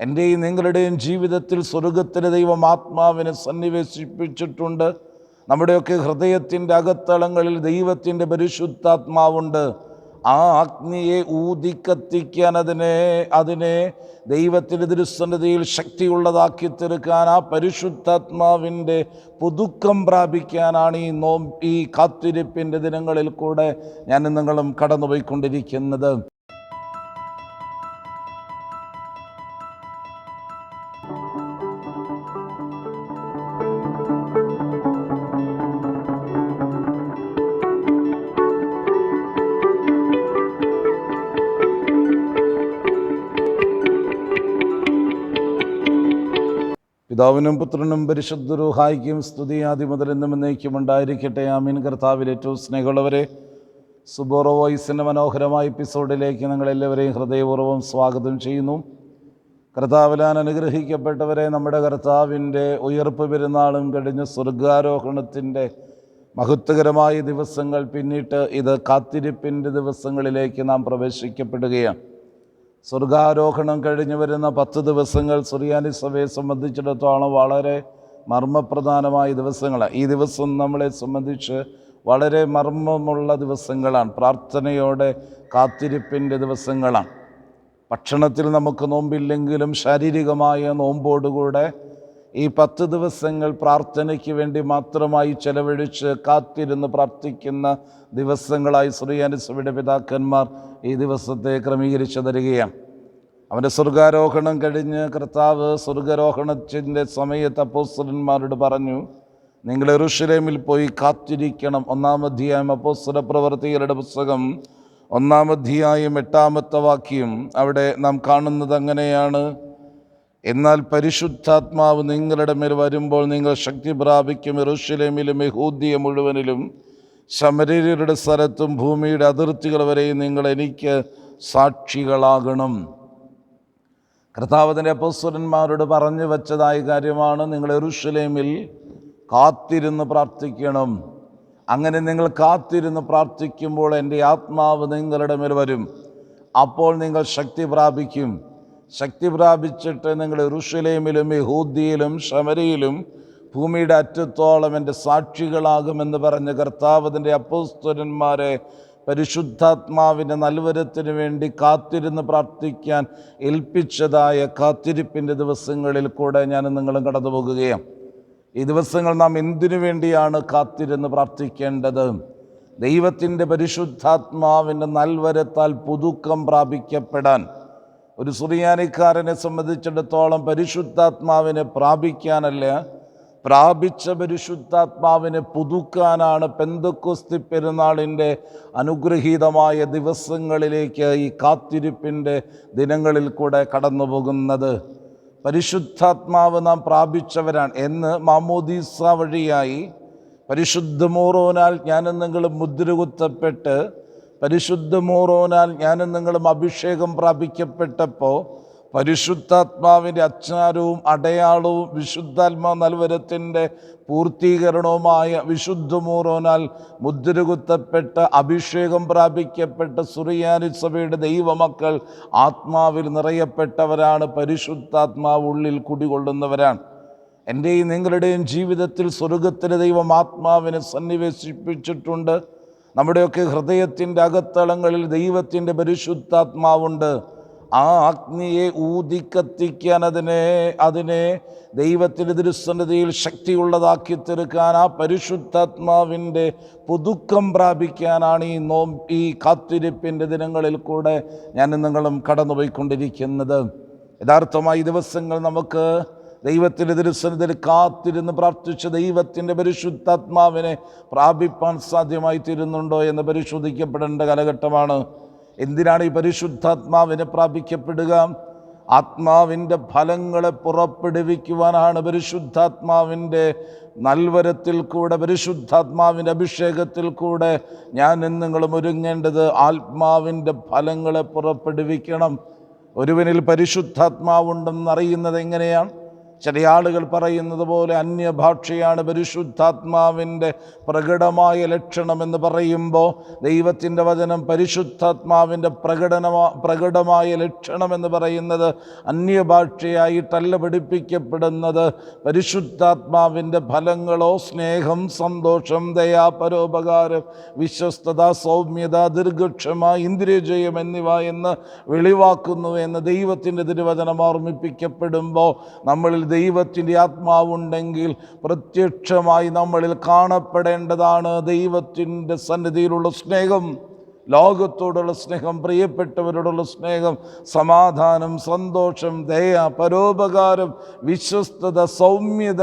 എന്റെയും നിങ്ങളുടെയും ജീവിതത്തിൽ സ്വർഗത്തിലെ ദൈവം ആത്മാവിനെ സന്നിവേശിപ്പിച്ചിട്ടുണ്ട്. നമ്മുടെയൊക്കെ ഹൃദയത്തിന്റെ അകത്തളങ്ങളിൽ ദൈവത്തിന്റെ പരിശുദ്ധാത്മാവുണ്ട്. ആ അഗ്നിയെ ഊതിക്കത്തിക്കാൻ അതിനെ അതിനെ ദൈവത്തിന്റെ ദുരുസന്നതയിൽ ശക്തിയുള്ളതാക്കി തീർക്കാൻ ആ പരിശുദ്ധാത്മാവിന്റെ പുതുക്കം പ്രാപിക്കാനാണ് ഈ നോം ഈ കാത്തിരിപ്പിന്റെ ദിനങ്ങളിൽ കൂടെ ഞാൻ നിങ്ങളും കടന്നുപോയിക്കൊണ്ടിരിക്കുന്നത്. പിതാവിനും പുത്രനും പരിശുദ്ധരുഹായിക്കും സ്തുതിയാദി മുതൽ എന്നും എന്നേക്കും ഉണ്ടായിരിക്കട്ടെ. ആമീൻ. കർത്താവിൽ ഏറ്റവും സ്നേഹമുള്ളവരെ സുബോറോ വോയിസിന്റെ മനോഹരമായ എപ്പിസോഡിലേക്ക് നിങ്ങളെല്ലാവരെയും ഹൃദയപൂർവം സ്വാഗതം ചെയ്യുന്നു. കർത്താവിലാൻ അനുഗ്രഹിക്കപ്പെട്ടവരെ നമ്മുടെ കർത്താവിന്റെ ഉയർപ്പ് പെരുന്നാളും കഴിഞ്ഞ് സ്വർഗാരോഹണത്തിന്റെ മഹത്വകരമായ ദിവസങ്ങൾ പിന്നിട്ട് ഇത് കാത്തിരിപ്പിന്റെ ദിവസങ്ങളിലേക്ക് നാം പ്രവേശിക്കപ്പെടുകയാണ്. സ്വർഗാരോഹണം കഴിഞ്ഞു വരുന്ന പത്ത് ദിവസങ്ങൾ സുറിയാനി സഭയെ സംബന്ധിച്ചിടത്തോളം വളരെ മർമ്മപ്രധാനമായ ദിവസങ്ങളാണ്. ഈ ദിവസം നമ്മളെ സംബന്ധിച്ച് വളരെ മർമ്മമുള്ള ദിവസങ്ങളാണ്. പ്രാർത്ഥനയോടെ കാത്തിരിപ്പിന്റെ ദിവസങ്ങളാണ്. ഭക്ഷണത്തിൽ നമുക്ക് നോമ്പില്ലെങ്കിലും ശാരീരികമായ നോമ്പോടുകൂടെ ഈ പത്ത് ദിവസങ്ങൾ പ്രാർത്ഥനയ്ക്ക് വേണ്ടി മാത്രമായി ചെലവഴിച്ച് കാത്തിരുന്ന് പ്രാർത്ഥിക്കുന്ന ദിവസങ്ങളായി ശ്രീയാനിസഭയുടെ പിതാക്കന്മാർ ഈ ദിവസത്തെ ക്രമീകരിച്ചു തരികയാണ്. അവന്റെ സ്വർഗാരോഹണം കഴിഞ്ഞ് കർത്താവ് സ്വർഗാരോഹണത്തിന്റെ സമയത്ത് അപ്പോസ്തലന്മാരോട് പറഞ്ഞു നിങ്ങൾ എറുഷലേമിൽ പോയി കാത്തിരിക്കണം. ഒന്നാമധ്യായം അപ്പോസ്വര പ്രവർത്തികളുടെ പുസ്തകം ഒന്നാം അധ്യായം എട്ടാമത്തെ വാക്യം അവിടെ നാം കാണുന്നത് അങ്ങനെയാണ്. എന്നാൽ പരിശുദ്ധാത്മാവ് നിങ്ങളുടെ മേൽ വരുമ്പോൾ നിങ്ങൾ ശക്തി പ്രാപിക്കും എറുഷലേമിലും യഹൂദിയ മുഴുവനിലും. ശമരീരുടെ സ്ഥലത്തും ഭൂമിയുടെ അതിർത്തികൾ വരെയും നിങ്ങൾ എനിക്ക് സാക്ഷികളാകണം. കർത്താവതിന്റെ അപ്പസ്വരന്മാരോട് പറഞ്ഞു വച്ചതായ കാര്യമാണ് നിങ്ങൾ എറുഷലേമിൽ കാത്തിരുന്ന് പ്രാർത്ഥിക്കണം. അങ്ങനെ നിങ്ങൾ കാത്തിരുന്ന് പ്രാർത്ഥിക്കുമ്പോൾ എന്റെ ആത്മാവ് നിങ്ങളുടെ മേൽ വരും. അപ്പോൾ നിങ്ങൾ ശക്തി പ്രാപിക്കും. ശക്തി പ്രാപിച്ചിട്ട് നിങ്ങൾ എറുഷലേമിലും യഹൂദിയിലും ശമരയിലും ഭൂമിയുടെ അറ്റത്തോളം എന്റെ സാക്ഷികളാകുമെന്ന് പറഞ്ഞ് കർത്താവതിന്റെ അപ്പോസ്തരന്മാരെ പരിശുദ്ധാത്മാവിന്റെ നൽവരത്തിന് വേണ്ടി കാത്തിരുന്ന് പ്രാർത്ഥിക്കാൻ ഏൽപ്പിച്ചതായ കാത്തിരിപ്പിന്റെ ദിവസങ്ങളിൽ കൂടെ ഞാൻ നിങ്ങളും കടന്നു പോകുകയാണ്. ഈ ദിവസങ്ങൾ നാം എന്തിനു വേണ്ടിയാണ് കാത്തിരുന്ന് പ്രാർത്ഥിക്കേണ്ടത്? ദൈവത്തിന്റെ പരിശുദ്ധാത്മാവിന്റെ നൽവരത്താൽ പുതുക്കം പ്രാപിക്കപ്പെടാൻ. ഒരു സുറിയാനിക്കാരനെ സംബന്ധിച്ചിടത്തോളം പരിശുദ്ധാത്മാവിനെ പ്രാപിക്കാനല്ല പ്രാപിച്ച പരിശുദ്ധാത്മാവിനെ പുതുക്കാനാണ് പെന്തക്കുസ്തി പെരുന്നാളിന്റെ അനുഗ്രഹീതമായ ദിവസങ്ങളിലേക്ക് ഈ കാത്തിരിപ്പിന്റെ ദിനങ്ങളിൽ കൂടെ കടന്നു പോകുന്നത് പരിശുദ്ധാത്മാവ് നാം പ്രാപിച്ചവരാണ്. എന്ന് മാമോദീസ വഴിയായി പരിശുദ്ധമോറോനാൽ ഞാനും മുദ്രകുത്തപ്പെട്ട് പരിശുദ്ധ മൂറോനാൽ ഞാനും നിങ്ങളും അഭിഷേകം പ്രാപിക്കപ്പെട്ടപ്പോൾ പരിശുദ്ധാത്മാവിന്റെ അച്ചാരവും അടയാളവും വിശുദ്ധാത്മാ നൽവരത്തിന്റെ പൂർത്തീകരണവുമായ വിശുദ്ധ മൂറോനാൽ മുദ്രകുത്തപ്പെട്ട അഭിഷേകം പ്രാപിക്കപ്പെട്ട സുറിയാനി സഭയുടെ ദൈവമക്കൾ ആത്മാവിൽ നിറയപ്പെട്ടവരാണ് പരിശുദ്ധാത്മാവ് ഉള്ളിൽ കുടികൊള്ളുന്നവരാണ്. എന്റെയും നിങ്ങളുടെയും ജീവിതത്തിൽ സ്വർഗത്തിലെ ദൈവം ആത്മാവിനെ സന്നിവേശിപ്പിച്ചിട്ടുണ്ട്. നമ്മുടെയൊക്കെ ഹൃദയത്തിന്റെ അകത്തളങ്ങളിൽ ദൈവത്തിന്റെ പരിശുദ്ധാത്മാവുണ്ട്. ആ അഗ്നിയെ ഊതിക്കത്തിക്കാൻ അതിനെ അതിനെ ദൈവത്തിന്റെ തിരുസന്നിധിയിൽ ശക്തിയുള്ളതാക്കി തീർക്കാൻ ആ പരിശുദ്ധാത്മാവിന്റെ പുതുക്കം പ്രാപിക്കാനാണ് ഈ നോ ഈ കാത്തിരിപ്പിന്റെ ദിനങ്ങളിൽ കൂടെ ഞാൻ നിങ്ങളും കടന്നുപോയിക്കൊണ്ടിരിക്കുന്നത്. യഥാർത്ഥമായി ദിവസങ്ങൾ നമുക്ക് ദൈവത്തിന്റെ തിരുസന്നിധിയിൽ കാത്തിരുന്ന് പ്രാർത്ഥിച്ച ദൈവത്തിന്റെ പരിശുദ്ധാത്മാവിനെ പ്രാപിപ്പാൻ സാധ്യമായി തീരുന്നുണ്ടോ എന്ന് പരിശോധിക്കപ്പെടേണ്ട കാലഘട്ടമാണ്. എന്തിനാണ് ഈ പരിശുദ്ധാത്മാവിനെ പ്രാപിക്കപ്പെടുക? ആത്മാവിന്റെ ഫലങ്ങളെ പുറപ്പെടുവിക്കുവാനാണ് പരിശുദ്ധാത്മാവിന്റെ നൽവരത്തിൽ കൂടെ പരിശുദ്ധാത്മാവിന്റെ അഭിഷേകത്തിൽ കൂടെ ഞാൻ നിങ്ങളും ഒരുങ്ങേണ്ടത് ആത്മാവിന്റെ ഫലങ്ങളെ പുറപ്പെടുവിക്കണം. ഒരുവനിൽ പരിശുദ്ധാത്മാവുണ്ടെന്നറിയുന്നത് എങ്ങനെയാണ്? ചില ആളുകൾ പറയുന്നത് പോലെ അന്യഭാഷയാണ് പരിശുദ്ധാത്മാവിന്റെ പ്രകടമായ ലക്ഷണമെന്ന് പറയുമ്പോൾ ദൈവത്തിന്റെ വചനം പരിശുദ്ധാത്മാവിന്റെ പ്രകടനമാ പ്രകടമായ ലക്ഷണമെന്ന് പറയുന്നത് അന്യഭാഷയായിട്ടല്ല പഠിപ്പിക്കപ്പെടുന്നത്. പരിശുദ്ധാത്മാവിന്റെ ഫലങ്ങളോ സ്നേഹം സന്തോഷം ദയാ പരോപകാരം വിശ്വസ്തത സൗമ്യത ദീർഘക്ഷമ ഇന്ദ്രിയജയം എന്നിവ എന്ന് വെളിവാക്കുന്നു എന്ന് ദൈവത്തിന്റെ തിരുവചനം ഓർമ്മിപ്പിക്കപ്പെടുമ്പോൾ നമ്മളിൽ ദൈവത്തിന്റെ ആത്മാവുണ്ടെങ്കിൽ പ്രത്യക്ഷമായി നമ്മളിൽ കാണപ്പെടേണ്ടതാണ് ദൈവത്തിന്റെ സന്നിധിയിലുള്ള സ്നേഹം ലോകത്തോടുള്ള സ്നേഹം പ്രിയപ്പെട്ടവരോടുള്ള സ്നേഹം സമാധാനം സന്തോഷം ദയ പരോപകാരം വിശ്വസ്തത സൗമ്യത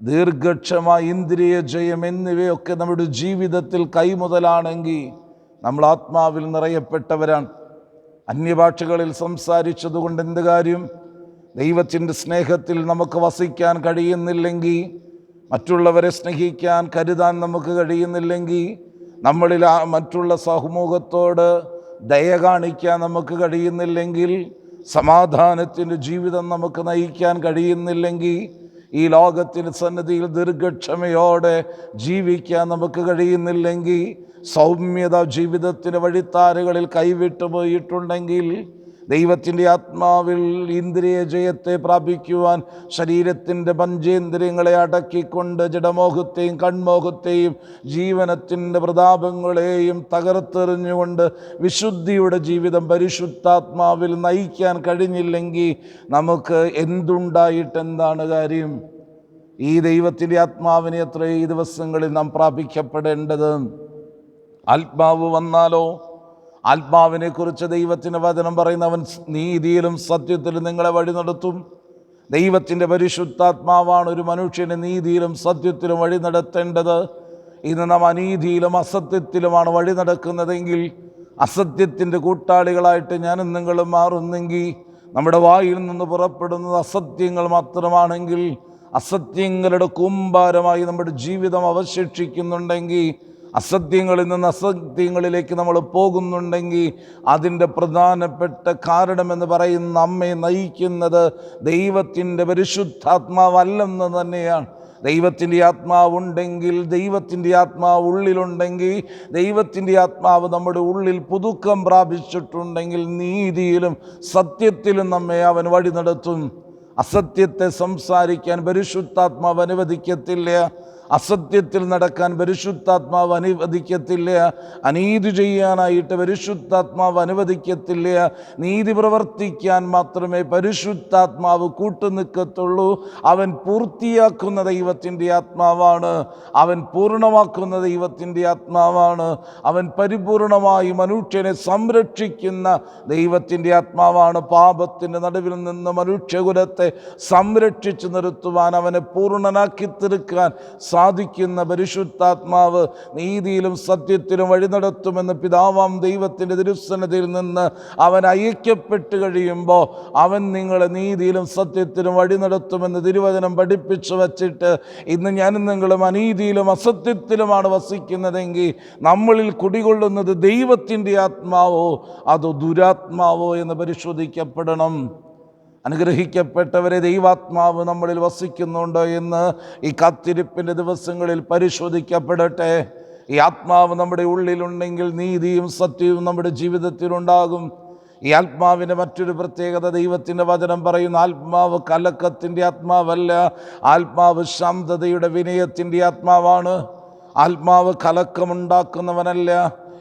ദീർഘക്ഷമ ഇന്ദ്രിയ ജയം എന്നിവയൊക്കെ നമ്മുടെ ജീവിതത്തിൽ കൈമുതലാണെങ്കിൽ നമ്മൾ ആത്മാവിൽ നിറയപ്പെട്ടവരാണ്. അന്യഭാഷകളിൽ സംസാരിച്ചതുകൊണ്ട് എന്ത് കാര്യം? ദൈവത്തിന്റെ സ്നേഹത്തിൽ നമുക്ക് വസിക്കാൻ കഴിയുന്നില്ലെങ്കിൽ മറ്റുള്ളവരെ സ്നേഹിക്കാൻ കരുതാൻ നമുക്ക് കഴിയുന്നില്ലെങ്കിൽ നമ്മളിൽ മറ്റുള്ള സമൂഹത്തോട് ദയ കാണിക്കാൻ നമുക്ക് കഴിയുന്നില്ലെങ്കിൽ സമാധാനത്തിന്റെ ജീവിതം നമുക്ക് നയിക്കാൻ കഴിയുന്നില്ലെങ്കിൽ ഈ ലോകത്തിന്റെ സന്നദ്ധിയിൽ ദീർഘക്ഷമയോടെ ജീവിക്കാൻ നമുക്ക് കഴിയുന്നില്ലെങ്കിൽ സൗമ്യത ജീവിതത്തിന്റെ വഴിത്താരകളിൽ കൈവിട്ടു പോയിട്ടുണ്ടെങ്കിൽ ദൈവത്തിന്റെ ആത്മാവിൽ ഇന്ദ്രിയ ജയത്തെ പ്രാപിക്കുവാൻ ശരീരത്തിന്റെ പഞ്ചേന്ദ്രിയങ്ങളെ അടക്കിക്കൊണ്ട് ജഡമോഹത്തെയും കൺമോഹത്തെയും ജീവനത്തിന്റെ പ്രതാപങ്ങളെയും തകർത്തെറിഞ്ഞുകൊണ്ട് വിശുദ്ധിയുടെ ജീവിതം പരിശുദ്ധാത്മാവിൽ നയിക്കാൻ കഴിഞ്ഞില്ലെങ്കിൽ നമുക്ക് എന്തുണ്ടായിട്ടെന്താണ് കാര്യം? ഈ ദൈവത്തിന്റെ ആത്മാവിനെ എത്ര ഈ ദിവസങ്ങളിൽ നാം പ്രാപിക്കപ്പെടേണ്ടത്? ആത്മാവ് വന്നാലോ? ആത്മാവിനെ കുറിച്ച് ദൈവത്തിന്റെ വചനം പറയുന്നവൻ നീതിയിലും സത്യത്തിലും നിങ്ങളെ വഴി നടത്തും. ദൈവത്തിന്റെ പരിശുദ്ധാത്മാവാണ് ഒരു മനുഷ്യനെ നീതിയിലും സത്യത്തിലും വഴി നടത്തേണ്ടത്. ഇന്ന് നാം അനീതിയിലും അസത്യത്തിലുമാണ് വഴി നടക്കുന്നതെങ്കിൽ അസത്യത്തിന്റെ കൂട്ടാളികളായിട്ട് ഞാനും നിങ്ങളും മാറുന്നെങ്കിൽ നമ്മുടെ വായിൽ നിന്ന് പുറപ്പെടുന്നത് അസത്യങ്ങൾ മാത്രമാണെങ്കിൽ അസത്യങ്ങളുടെ കൂമ്പാരമായി നമ്മുടെ ജീവിതം അവശേഷിക്കുന്നുണ്ടെങ്കിൽ അസത്യങ്ങളിൽ നിന്ന് അസത്യങ്ങളിലേക്ക് നമ്മൾ പോകുന്നുണ്ടെങ്കിൽ അതിന്റെ പ്രധാനപ്പെട്ട കാരണമെന്ന് പറയുന്ന നമ്മെ നയിക്കുന്നത് ദൈവത്തിന്റെ പരിശുദ്ധാത്മാവല്ലെന്ന് തന്നെയാണ്. ദൈവത്തിന്റെ ആത്മാവുണ്ടെങ്കിൽ ദൈവത്തിന്റെ ആത്മാവ് ഉള്ളിലുണ്ടെങ്കിൽ ദൈവത്തിന്റെ ആത്മാവ് നമ്മുടെ ഉള്ളിൽ പുതുക്കം പ്രാപിച്ചിട്ടുണ്ടെങ്കിൽ നീതിയിലും സത്യത്തിലും നമ്മെ അവൻ വഴി നടത്തും അസത്യത്തെ സംസാരിക്കാൻ പരിശുദ്ധാത്മാവ് അനുവദിക്കത്തില്ല. അസത്യത്തിൽ നടക്കാൻ പരിശുദ്ധാത്മാവ് അനുവദിക്കത്തില്ല. അനീതി ചെയ്യാനായിട്ട് പരിശുദ്ധാത്മാവ് അനുവദിക്കത്തില്ല. നീതി പ്രവർത്തിക്കാൻ മാത്രമേ പരിശുദ്ധാത്മാവ് കൂട്ടുനിൽക്കത്തുള്ളൂ. അവൻ പൂർത്തിയാക്കുന്ന ദൈവത്തിന്റെ ആത്മാവാണ്. അവൻ പൂർണമാക്കുന്ന ദൈവത്തിന്റെ ആത്മാവാണ്. അവൻ പരിപൂർണമായി മനുഷ്യനെ സംരക്ഷിക്കുന്ന ദൈവത്തിന്റെ ആത്മാവാണ്. പാപത്തിന്റെ നടുവിൽ നിന്ന് മനുഷ്യകുലത്തെ സംരക്ഷിച്ചു നിർത്തുവാൻ അവനെ പൂർണനാക്കി തീർക്കാൻ സാധിക്കുന്ന പരിശുദ്ധാത്മാവ് നീതിയിലും സത്യത്തിലും വഴി നടത്തുമെന്ന് പിതാവാം ദൈവത്തിന്റെ തിരുസന്നതയിൽ നിന്ന് അവൻ അയക്കപ്പെട്ട് കഴിയുമ്പോൾ അവൻ നിങ്ങളെ നീതിയിലും സത്യത്തിലും വഴി നടത്തുമെന്ന് തിരുവചനം പഠിപ്പിച്ചു വച്ചിട്ട് ഇന്ന് ഞാനും നിങ്ങളും അനീതിയിലും അസത്യത്തിലുമാണ് വസിക്കുന്നതെങ്കിൽ നമ്മളിൽ കുടികൊള്ളുന്നത് ദൈവത്തിന്റെ ആത്മാവോ അതോ ദുരാത്മാവോ എന്ന് പരിശോധിക്കപ്പെടണം. അനുഗ്രഹിക്കപ്പെട്ടവരെ ദൈവാത്മാവ് നമ്മളിൽ വസിക്കുന്നുണ്ടോ എന്ന് ഈ കാത്തിരിപ്പിന്റെ ദിവസങ്ങളിൽ പരിശോധിക്കപ്പെടട്ടെ. ഈ ആത്മാവ് നമ്മുടെ ഉള്ളിലുണ്ടെങ്കിൽ നീതിയും സത്യവും നമ്മുടെ ജീവിതത്തിലുണ്ടാകും. ഈ ആത്മാവിന്റെ മറ്റൊരു പ്രത്യേകത ദൈവത്തിന്റെ വചനം പറയുന്ന ആത്മാവ് കലക്കത്തിന്റെ ആത്മാവല്ല ആത്മാവ് ശാന്തതയുടെ വിനയത്തിന്റെ ആത്മാവാണ്. ആത്മാവ് കലക്കമുണ്ടാക്കുന്നവനല്ല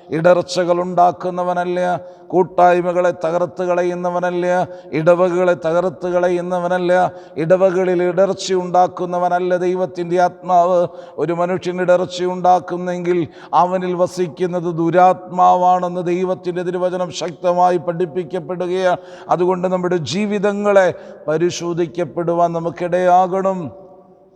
ഇടർച്ചകൾ ഉണ്ടാക്കുന്നവനല്ല കൂട്ടായ്മകളെ തകർത്ത് കളയുന്നവനല്ല? ഇടവകളെ തകർത്ത് കളയുന്നവനല്ല? ഇടവകളിൽ ഇടർച്ച ഉണ്ടാക്കുന്നവനല്ല ദൈവത്തിന്റെ ആത്മാവ്. ഒരു മനുഷ്യൻ ഇടർച്ച ഉണ്ടാക്കുന്നെങ്കിൽ അവനിൽ വസിക്കുന്നത് ദുരാത്മാവാണെന്ന് ദൈവത്തിന്റെ തിരുവചനം ശക്തമായി പഠിപ്പിക്കപ്പെടുകയാണ്. അതുകൊണ്ട് നമ്മുടെ ജീവിതങ്ങളെ പരിശോധിക്കപ്പെടുവാൻ നമുക്കിടയാകണം.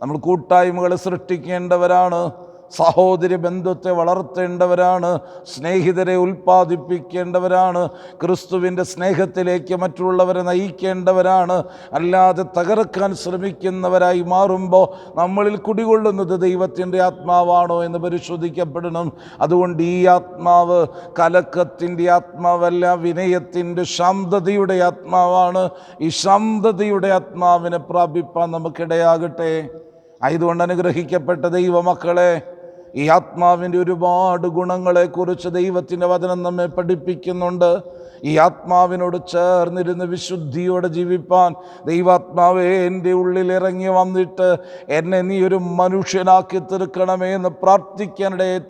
നമ്മൾ കൂട്ടായ്മകളെ സൃഷ്ടിക്കേണ്ടവരാണ്. സഹോദരി ബന്ധത്തെ വളർത്തേണ്ടവരാണ് സ്നേഹിതരെ ഉൽപ്പാദിപ്പിക്കേണ്ടവരാണ് ക്രിസ്തുവിന്റെ സ്നേഹത്തിലേക്ക് മറ്റുള്ളവരെ നയിക്കേണ്ടവരാണ്. അല്ലാതെ തകർക്കാൻ ശ്രമിക്കുന്നവരായി മാറുമ്പോൾ നമ്മളിൽ കുടികൊള്ളുന്നത് ദൈവത്തിന്റെ ആത്മാവാണോ എന്ന് പരിശോധിക്കപ്പെടണം. അതുകൊണ്ട് ഈ ആത്മാവ് കലക്കത്തിന്റെ ആത്മാവല്ല വിനയത്തിന്റെ ശാന്തതയുടെ ആത്മാവാണ്. ഈ ശാന്തതയുടെ ആത്മാവിനെ പ്രാപിപ്പാൻ നമുക്കിടയാകട്ടെ. ആയതുകൊണ്ട് അനുഗ്രഹിക്കപ്പെട്ട ദൈവമക്കളെ ഈ ആത്മാവിന്റെ ഒരുപാട് ഗുണങ്ങളെക്കുറിച്ച് ദൈവത്തിന്റെ വചനം നമ്മെ പഠിപ്പിക്കുന്നുണ്ട്. ഈ ആത്മാവിനോട് ചേർന്നിരുന്ന് വിശുദ്ധിയോടെ ജീവിപ്പാൻ ദൈവാത്മാവേ എന്റെ ഉള്ളിൽ ഇറങ്ങി വന്നിട്ട് എന്നെ നീ ഒരു മനുഷ്യനാക്കി തീർക്കണമേ എന്ന് പ്രാർത്ഥിക്കാനിടയെ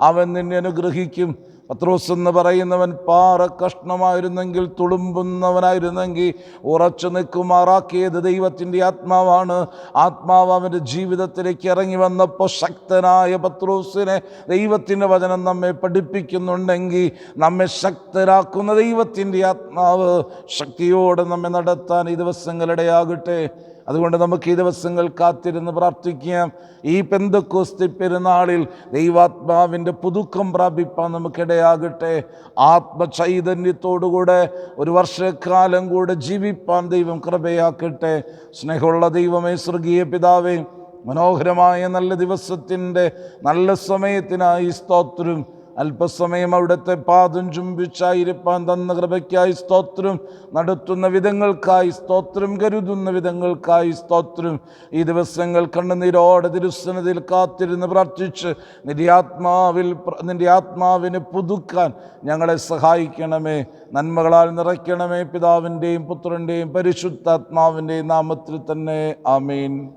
അവൻ നിന്നെ അനുഗ്രഹിക്കും. പത്രോസ് എന്ന് പറയുന്നവൻ പാറ കഷ്ണമായിരുന്നെങ്കിൽ തുളുമ്പുന്നവനായിരുന്നെങ്കിൽ ഉറച്ചു നിൽക്കുമാറാക്കിയത് ദൈവത്തിന്റെ ആത്മാവാണ്. ആത്മാവ് അവന്റെ ജീവിതത്തിലേക്ക് ഇറങ്ങി വന്നപ്പോൾ ശക്തനായ പത്രോസിനെ ദൈവത്തിന്റെ വചനം നമ്മെ പഠിപ്പിക്കുന്നുണ്ടെങ്കിൽ നമ്മെ ശക്തരാക്കുന്ന ദൈവത്തിന്റെ ആത്മാവ് ശക്തിയോടെ നമ്മെ നടത്താൻ ഈ ദിവസങ്ങളിടയാകട്ടെ അതുകൊണ്ട് നമുക്ക് ഈ ദിവസങ്ങൾ കാത്തിരുന്ന് പ്രാർത്ഥിക്കാം. ഈ പെന്തക്കോസ്തി പെരുന്നാളിൽ ദൈവാത്മാവിന്റെ പുതുക്കം പ്രാപിപ്പാൻ നമുക്കിടയാകട്ടെ. ആത്മചൈതന്യത്തോടുകൂടെ ഒരു വർഷക്കാലം കൂടെ ജീവിപ്പാൻ ദൈവം കൃപയാക്കട്ടെ. സ്നേഹമുള്ള ദൈവമേ സ്വർഗീയ പിതാവേ മനോഹരമായ നല്ല ദിവസത്തിന്റെ നല്ല സമയത്തിനായി സ്തോത്രം. അല്പസമയം അവിടുത്തെ പാദം ചുംബിച്ചായിരിക്കാൻ തന്ന കൃപയ്ക്കായി സ്തോത്രം. നടത്തുന്ന വിധങ്ങൾക്കായി സ്തോത്രം കരുതുന്ന വിധങ്ങൾക്കായി സ്തോത്രം. ഈ ദിവസങ്ങൾ കണ്ണുനീരോടെ തിരുസനത്തിൽ കാത്തിരുന്ന് പ്രാർത്ഥിച്ച് നിന്റെ ആത്മാവിൽ നിന്റെ ആത്മാവിനെ പുതുക്കാൻ ഞങ്ങളെ സഹായിക്കണമേ. നന്മകളാൽ നിറയ്ക്കണമേ പിതാവിന്റെയും പുത്രന്റെയും പരിശുദ്ധാത്മാവിന്റെയും നാമത്തിൽ തന്നെ. ആമീൻ.